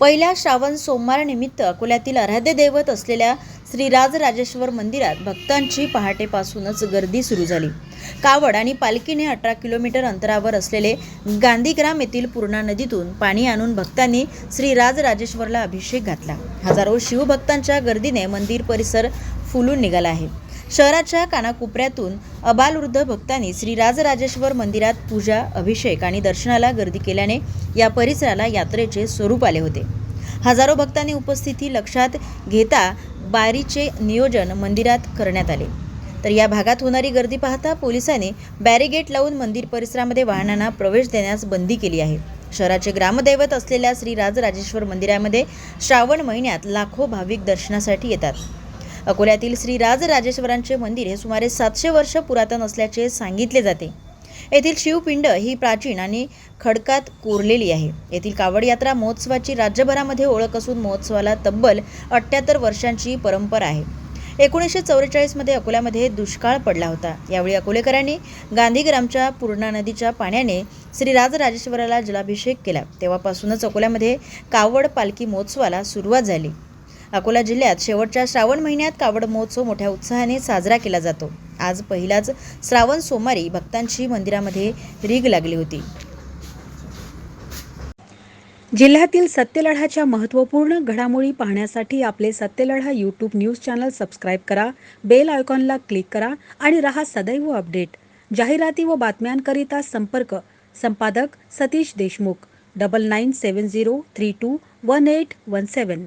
पहिल्या श्रावण सोमवारनिमित्त अकोल्यातील आराध्य दैवत असलेल्या श्री राजराजेश्वर मंदिरात भक्तांची पहाटेपासूनच गर्दी सुरू झाली. कावड आणि पालखीने अठरा किलोमीटर अंतरावर असलेले गांधीग्राम येथील पूर्णा नदीतून पाणी आणून भक्तांनी श्री राजराजेश्वरला अभिषेक घातला. हजारो शिवभक्तांच्या गर्दीने मंदिर परिसर फुलून निघाला आहे. शहराच्या कानाकोपऱ्यातून अबालवृद्ध भक्तांनी श्री राजराजेश्वर मंदिरात पूजा अभिषेक आणि दर्शनाला गर्दी केल्याने या परिसराला यात्रेचे स्वरूप आले होते. हजारो भक्तांनी उपस्थिती लक्षात घेता बारीचे नियोजन मंदिरात करण्यात आले. तर या भागात होणारी गर्दी पाहता पोलिसांनी बॅरिगेट लावून मंदिर परिसरामध्ये वाहनांना प्रवेश देण्यास बंदी केली आहे. शहराचे ग्रामदैवत असलेल्या श्री राजराजेश्वर मंदिरामध्ये श्रावण महिन्यात लाखो भाविक दर्शनासाठी येतात. अकोल्यातील श्री राजराजेश्वरांचे मंदिर हे सुमारे सातशे वर्ष पुरातन असल्याचे सांगितले जाते. येथील शिवपिंड ही प्राचीन आणि खडकात कोरलेली आहे. येथील कावड यात्रा महोत्सवाची राज्यभरामध्ये ओळख असून महोत्सवाला तब्बल अठ्ठ्याहत्तर वर्षांची परंपरा आहे. एकोणीसशे चौवेचाळीसमध्ये अकोल्यामध्ये दुष्काळ पडला होता. यावेळी अकोलेकरांनी गांधीग्रामच्या पूर्णा नदीच्या पाण्याने श्री राजराजेश्वराला जलाभिषेक केला. तेव्हापासूनच अकोल्यामध्ये कावड पालखी महोत्सवाला सुरुवात झाली. अकोला जिल्ह्यात शेवटच्या श्रावण महिन्यात कावड महोत्सव मोठ्या उत्साहाने साजरा केला जातो. आज पहिलाच श्रावण सोमवारी भक्तांची मंदिरामध्ये रीग लागली होती. जिल्ह्यातील सत्यलढाच्या महत्त्वपूर्ण घडामोडी पाहण्यासाठी आपले Satyaladha YouTube news channel subscribe करा बेल आयकॉनला क्लिक करा आणि रहा सदैव अपडेट जाहिराती व बातम्यांकरिता संपर्क संपादक Satish Deshmukh double nine seven zero three two one eight one seven